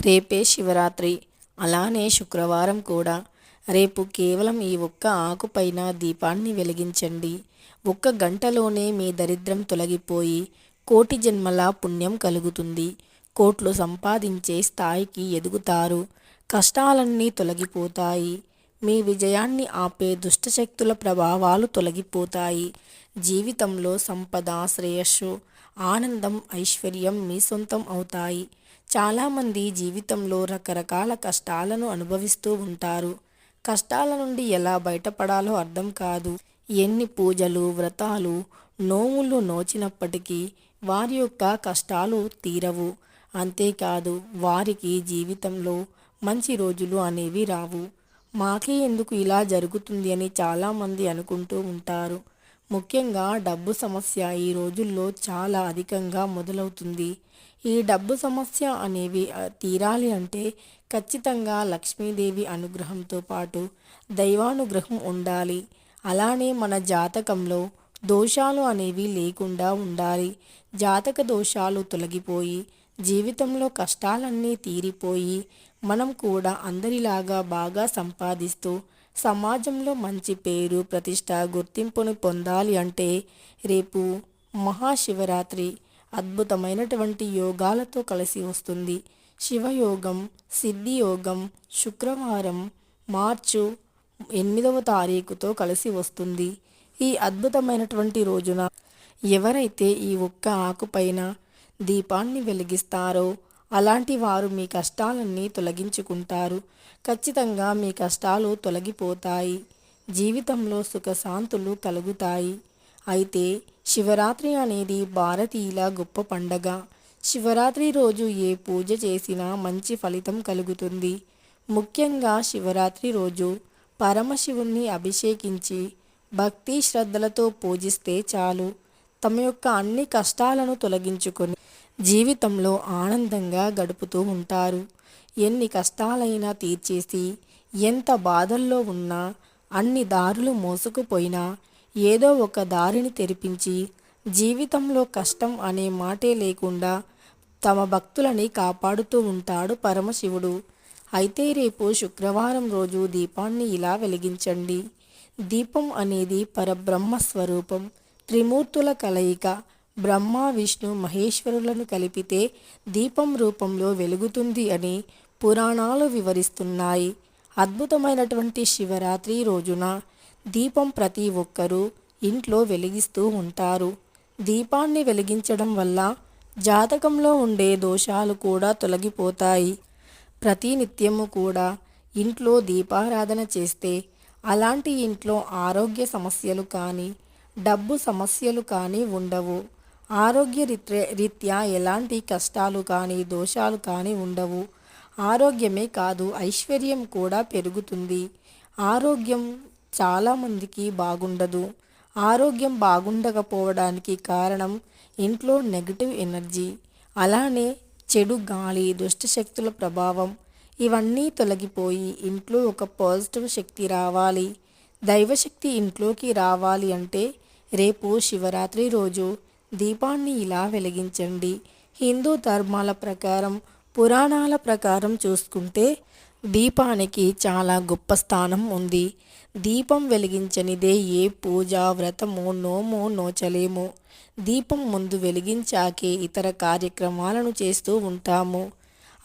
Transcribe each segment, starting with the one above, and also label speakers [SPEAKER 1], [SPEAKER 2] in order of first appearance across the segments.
[SPEAKER 1] రేపే శివరాత్రి. అలానే శుక్రవారం కూడా. రేపు కేవలం ఈ ఒక్క ఆకుపైన దీపాన్ని వెలిగించండి. ఒక్క గంటలోనే మీ దరిద్రం తొలగిపోయి కోటి జన్మల పుణ్యం కలుగుతుంది. కోట్లు సంపాదించే స్థాయికి ఎదుగుతారు. కష్టాలన్నీ తొలగిపోతాయి. మీ విజయాన్ని ఆపే దుష్టశక్తుల ప్రభావాలు తొలగిపోతాయి. జీవితంలో సంపద శ్రేయస్సు ఆనందం ఐశ్వర్యం మీ సొంతం అవుతాయి. చాలామంది జీవితంలో రకరకాల కష్టాలను అనుభవిస్తూ ఉంటారు. కష్టాల నుండి ఎలా బయటపడాలో అర్థం కాదు. ఎన్ని పూజలు వ్రతాలు నోములు నోచినప్పటికీ వారి యొక్క కష్టాలు తీరవు. అంతేకాదు వారికి జీవితంలో మంచి రోజులు అనేవి రావు. మాకే ఎందుకు ఇలా జరుగుతుంది అని చాలామంది అనుకుంటూ ఉంటారు. ముఖ్యంగా డబ్బు సమస్య ఈ రోజుల్లో చాలా అధికంగా మొదలవుతుంది. ఈ డబ్బు సమస్య అనేవి తీరాలి అంటే ఖచ్చితంగా లక్ష్మీదేవి అనుగ్రహంతో పాటు దైవానుగ్రహం ఉండాలి. అలానే మన జాతకంలో దోషాలు అనేవి లేకుండా ఉండాలి. జాతక దోషాలు తొలగిపోయి జీవితంలో కష్టాలన్నీ తీరిపోయి మనం కూడా అందరిలాగా బాగా సంపాదిస్తూ సమాజంలో మంచి పేరు ప్రతిష్ట గుర్తింపును పొందాలి అంటే రేపు మహాశివరాత్రి అద్భుతమైనటువంటి యోగాలతో కలిసి వస్తుంది. శివయోగం సిద్ధియోగం శుక్రవారం మార్చు ఎనిమిదవ తారీఖుతో కలిసి వస్తుంది. ఈ అద్భుతమైనటువంటి రోజున ఎవరైతే ఈ ఒక్క ఆకుపైన దీపాన్ని వెలిగిస్తారో అలాంటి వారు మీ కష్టాలన్నీ తొలగించుకుంటారు. ఖచ్చితంగా మీ కష్టాలు తొలగిపోతాయి. జీవితంలో సుఖశాంతులు కలుగుతాయి. అయితే శివరాత్రి అనేది భారతీయుల గొప్ప పండగ. శివరాత్రి రోజు ఏ పూజ చేసినా మంచి ఫలితం కలుగుతుంది. ముఖ్యంగా శివరాత్రి రోజు పరమశివుణ్ణి అభిషేకించి భక్తి శ్రద్ధలతో పూజిస్తే చాలు. తమ యొక్క అన్ని కష్టాలను తొలగించుకొని జీవితంలో ఆనందంగా గడుపుతూ ఉంటారు. ఎన్ని కష్టాలైనా తీర్చేసి ఎంత బాధల్లో ఉన్నా అన్ని దారులు మోసుకుపోయినా ఏదో ఒక దారిని తెరిపించి జీవితంలో కష్టం అనే మాటే లేకుండా తమ భక్తులని కాపాడుతూ ఉంటాడు పరమశివుడు. అయితే రేపు శుక్రవారం రోజు దీపాన్ని ఇలా వెలిగించండి. దీపం అనేది పరబ్రహ్మ స్వరూపం త్రిమూర్తుల కలయిక బ్రహ్మ విష్ణు మహేశ్వరులను కలిపితే దీపం రూపంలో వెలుగుతుంది అని పురాణాలు వివరిస్తున్నాయి. అద్భుతమైనటువంటి శివరాత్రి రోజున దీపం ప్రతి ఒక్కరూ ఇంట్లో వెలిగిస్తూ ఉంటారు. దీపాన్ని వెలిగించడం వల్ల జాతకంలో ఉండే దోషాలు కూడా తొలగిపోతాయి. ప్రతి నిత్యము కూడా ఇంట్లో దీపారాధన చేస్తే అలాంటి ఇంట్లో ఆరోగ్య సమస్యలు కానీ డబ్బు సమస్యలు కానీ ఉండవు. ఆరోగ్య రీత్యా రీత్యా ఎలాంటి కష్టాలు కానీ దోషాలు కానీ ఉండవు. ఆరోగ్యమే కాదు ఐశ్వర్యం కూడా పెరుగుతుంది. ఆరోగ్యం చాలామందికి బాగుండదు. ఆరోగ్యం బాగుండకపోవడానికి కారణం ఇంట్లో నెగటివ్ ఎనర్జీ అలానే చెడు గాలి దుష్టశక్తుల ప్రభావం. ఇవన్నీ తొలగిపోయి ఇంట్లో ఒక పాజిటివ్ శక్తి రావాలి. దైవశక్తి ఇంట్లోకి రావాలి అంటే రేపు శివరాత్రి రోజు దీపాన్ని ఇలా వెలిగించండి. హిందూ ధర్మాల ప్రకారం పురాణాల ప్రకారం చూసుకుంటే దీపానికి చాలా గొప్ప స్థానం ఉంది. దీపం వెలిగించనిదే ఏ పూజ వ్రతము నోము నోచలేము. దీపం ముందు వెలిగించాకే ఇతర కార్యక్రమాలను చేస్తూ ఉంటాము.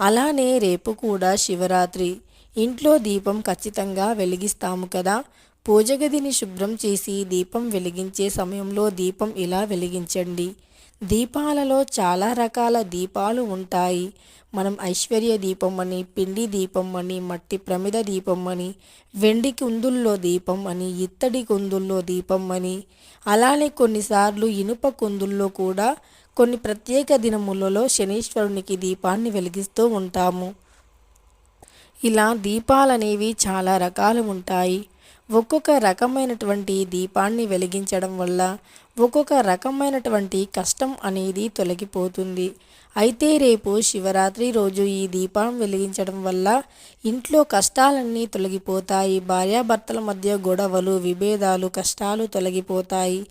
[SPEAKER 1] అలానే రేపు కూడా శివరాత్రి. ఇంట్లో దీపం ఖచ్చితంగా వెలిగిస్తాము కదా. పూజగదిని శుభ్రం చేసి దీపం వెలిగించే సమయంలో దీపం ఇలా వెలిగించండి. దీపాలలో చాలా రకాల దీపాలు ఉంటాయి. మనం ఐశ్వర్య దీపం అని పిండి దీపం అని మట్టి ప్రమిద దీపం అని వెండి కుందుల్లో దీపం అని ఇత్తడి కుందుల్లో దీపం అని అలానే కొన్నిసార్లు ఇనుప కుందుల్లో కూడా కొన్ని ప్రత్యేక దినములలో శనీశ్వరునికి దీపాన్ని వెలిగిస్తూ ఉంటాము. ఇలా దీపాలనేవి చాలా రకాలు ఉంటాయి. ఒక్కొక్క రకమైనటువంటి దీపాన్ని వెలిగించడం వల్ల ఒక్కొక్క రకమైనటువంటి కష్టం అనేది తొలగిపోతుంది. అయితే రేపు శివరాత్రి రోజు ఈ దీపం వెలిగించడం వల్ల ఇంట్లో కష్టాలన్నీ తొలగిపోతాయి. భార్యాభర్తల మధ్య గొడవలు విభేదాలు కష్టాలు తొలగిపోతాయి.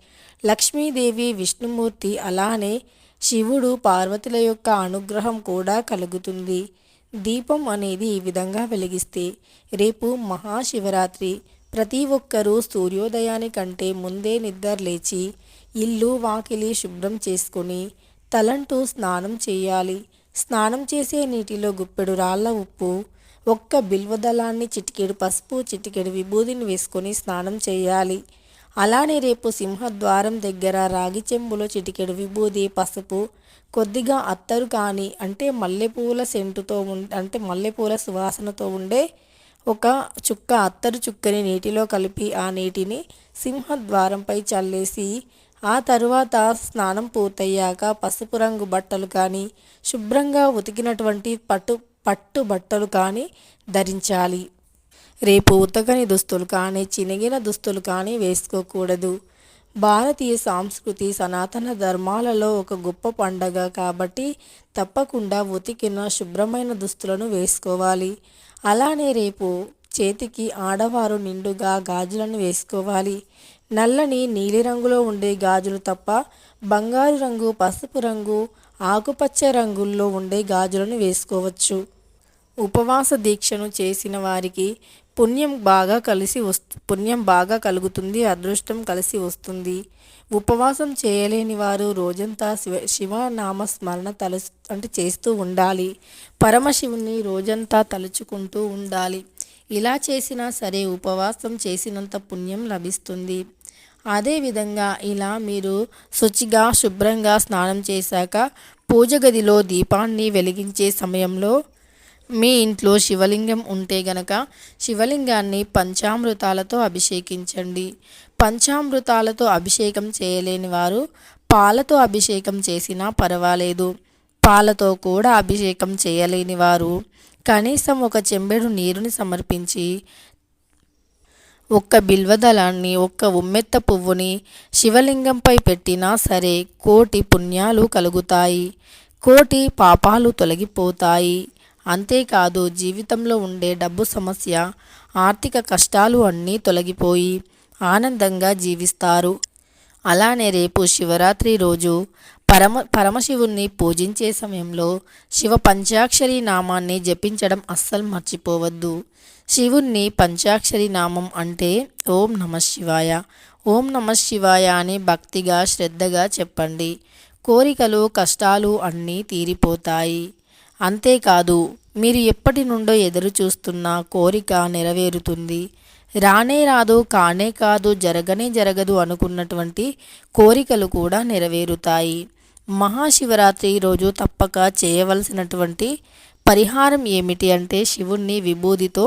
[SPEAKER 1] లక్ష్మీదేవి విష్ణుమూర్తి అలానే శివుడు పార్వతుల యొక్క అనుగ్రహం కూడా కలుగుతుంది. దీపం అనేది ఈ విధంగా వెలిగిస్తే రేపు మహాశివరాత్రి ప్రతి ఒక్కరూ సూర్యోదయానికంటే ముందే నిద్ర లేచి ఇల్లు వాకిలి శుభ్రం చేసుకొని తలంటూ స్నానం చేయాలి. స్నానం చేసే నీటిలో గుప్పెడు రాళ్ళ ఉప్పు ఒక్క బిల్వదళాన్ని చిటికెడు పసుపు చిటికెడు విభూదిని వేసుకొని స్నానం చేయాలి. అలానే రేపు సింహద్వారం దగ్గర రాగి చెంబులో చిటికెడు విభూది పసుపు కొద్దిగా అత్తరు కానీ అంటే మల్లెపూల సెంటుతో ఉం అంటే మల్లెపూల సువాసనతో ఉండే ఒక చుక్క అత్తరు చుక్కని నీటిలో కలిపి ఆ నీటిని సింహద్వారంపై చల్లేసి ఆ తరువాత స్నానం పూర్తయ్యాక పసుపు రంగు బట్టలు కానీ శుభ్రంగా ఉతికినటువంటి పట్టు పట్టు బట్టలు కానీ ధరించాలి. రేపు ఉతకని దుస్తులు కానీ చినిగిన దుస్తులు కానీ వేసుకోకూడదు. భారతీయ సాంస్కృతి సనాతన ధర్మాలలో ఒక గొప్ప పండగ కాబట్టి తప్పకుండా ఉతికిన శుభ్రమైన దుస్తులను వేసుకోవాలి. అలానే రేపు చేతికి ఆడవారు నిండుగా గాజులను వేసుకోవాలి. నల్లని నీలిరంగులో ఉండే గాజులు తప్ప బంగారు రంగు పసుపు రంగు ఆకుపచ్చ రంగుల్లో ఉండే గాజులను వేసుకోవచ్చు. ఉపవాస దీక్షను చేసిన వారికి పుణ్యం బాగా కలిసి వస్తు పుణ్యం బాగా కలుగుతుంది అదృష్టం కలిసి వస్తుంది. ఉపవాసం చేయలేని వారు రోజంతా శివ శివనామ స్మరణ తలు అంటే చేస్తూ ఉండాలి. పరమశివుని రోజంతా తలుచుకుంటూ ఉండాలి. ఇలా చేసినా సరే ఉపవాసం చేసినంత పుణ్యం లభిస్తుంది. అదేవిధంగా ఇలా మీరు శుచిగా శుభ్రంగా స్నానం చేశాక పూజ గదిలో దీపాన్ని వెలిగించే సమయంలో మీ ఇంట్లో శివలింగం ఉంటే గనక శివలింగాన్ని పంచామృతాలతో అభిషేకించండి. పంచామృతాలతో అభిషేకం చేయలేని వారు పాలతో అభిషేకం చేసినా పర్వాలేదు. పాలతో కూడా అభిషేకం చేయలేని వారు కనీసం ఒక చెంబెడు నీరుని సమర్పించి ఒక్క బిల్వదళాన్ని ఒక్క ఉమ్మెత్త పువ్వుని శివలింగంపై పెట్టినా సరే కోటి పుణ్యాలు కలుగుతాయి. కోటి పాపాలు తొలగిపోతాయి. అంతేకాదు జీవితంలో ఉండే డబ్బు సమస్య ఆర్థిక కష్టాలు అన్నీ తొలగిపోయి ఆనందంగా జీవిస్తారు. అలానే రేపు శివరాత్రి రోజు పరమ పరమశివుణ్ణి పూజించే సమయంలో శివ పంచాక్షరి నామాన్ని జపించడం అస్సలు మర్చిపోవద్దు. శివుణ్ణి పంచాక్షరి నామం అంటే ఓం నమ శివాయ. ఓం నమ శివాయ అని భక్తిగా శ్రద్ధగా చెప్పండి. కోరికలు కష్టాలు అన్నీ తీరిపోతాయి. అంతేకాదు మీరు ఎప్పటి నుండో ఎదురు చూస్తున్న కోరిక నెరవేరుతుంది. రానే రాదు కానే కాదు జరగనే జరగదు అనుకున్నటువంటి కోరికలు కూడా నెరవేరుతాయి. మహాశివరాత్రి రోజు తప్పక చేయవలసినటువంటి పరిహారం ఏమిటి అంటే శివుణ్ణి విభూదితో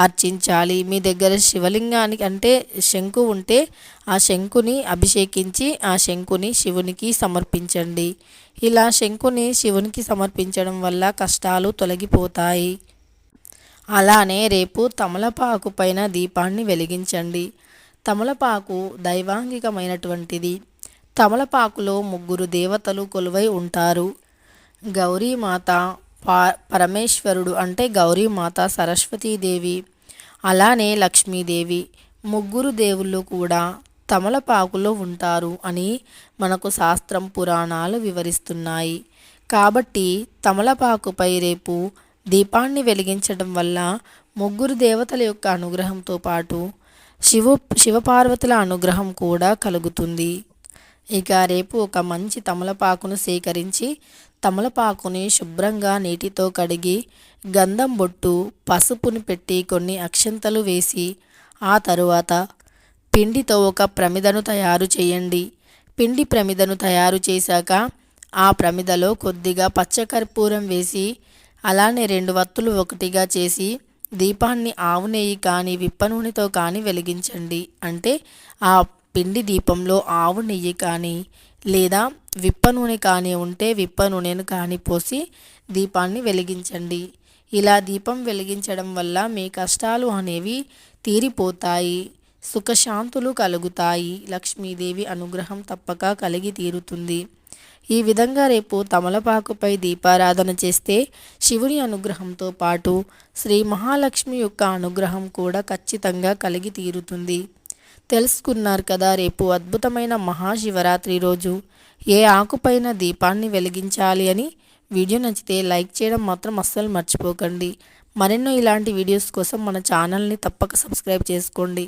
[SPEAKER 1] అర్చించాలి. మీ దగ్గర శివలింగానికి అంటే శంకు ఉంటే ఆ శంకుని అభిషేకించి ఆ శంకుని శివునికి సమర్పించండి. ఇలా శంకుని శివునికి సమర్పించడం వల్ల కష్టాలు తొలగిపోతాయి. అలానే రేపు తమలపాకు పైన దీపాన్ని వెలిగించండి. తమలపాకు దైవాంగికమైనటువంటిది. తమలపాకులో ముగ్గురు దేవతలు కొలువై ఉంటారు. గౌరీమాత పా పరమేశ్వరుడు అంటే గౌరీమాత సరస్వతీదేవి. అలానే లక్ష్మీదేవి ముగ్గురు దేవుళ్ళు కూడా తమలపాకులో ఉంటారు అని మనకు శాస్త్రం పురాణాలు వివరిస్తున్నాయి. కాబట్టి తమలపాకుపై రేపు దీపాన్ని వెలిగించడం వల్ల ముగ్గురు దేవతల యొక్క అనుగ్రహంతో పాటు శివ శివపార్వతుల అనుగ్రహం కూడా కలుగుతుంది. ఇక రేపు ఒక మంచి తమలపాకును సేకరించి తమలపాకుని శుభ్రంగా నీటితో కడిగి గంధం బొట్టు పసుపుని పెట్టి కొన్ని అక్షంతలు వేసి ఆ తరువాత పిండితో ఒక ప్రమిదను తయారు చేయండి. పిండి ప్రమిదను తయారు చేశాక ఆ ప్రమిదలో కొద్దిగా పచ్చకర్పూరం వేసి అలానే రెండు వత్తులు ఒకటిగా చేసి దీపాన్ని ఆవు నెయ్యి కానీ విప్ప నూనెతో కానీ వెలిగించండి. అంటే ఆ పిండి దీపంలో ఆవు నెయ్యి కానీ లేదా విప్ప నూనె కానీ ఉంటే విప్ప నూనెను కానీ పోసి దీపాన్ని వెలిగించండి. ఇలా దీపం వెలిగించడం వల్ల మీ కష్టాలు అనేవి తీరిపోతాయి. సుఖశాంతులు కలుగుతాయి. లక్ష్మీదేవి అనుగ్రహం తప్పక కలిగి తీరుతుంది. ఈ విధంగా రేపు తమలపాకుపై దీపారాధన చేస్తే శివుని అనుగ్రహంతో పాటు శ్రీ మహాలక్ష్మి యొక్క అనుగ్రహం కూడా ఖచ్చితంగా కలిగి తీరుతుంది. తెలుసుకున్నారు కదా రేపు అద్భుతమైన మహాశివరాత్రి రోజు. ఏ ఆకుపైన దీపాన్ని వెలిగించాలి అని వీడియో నచ్చితే లైక్ చేయడం మాత్రం అస్సలు మర్చిపోకండి. మరెన్నో ఇలాంటి వీడియోస్ కోసం మన ఛానల్ని తప్పక సబ్స్క్రైబ్ చేసుకోండి.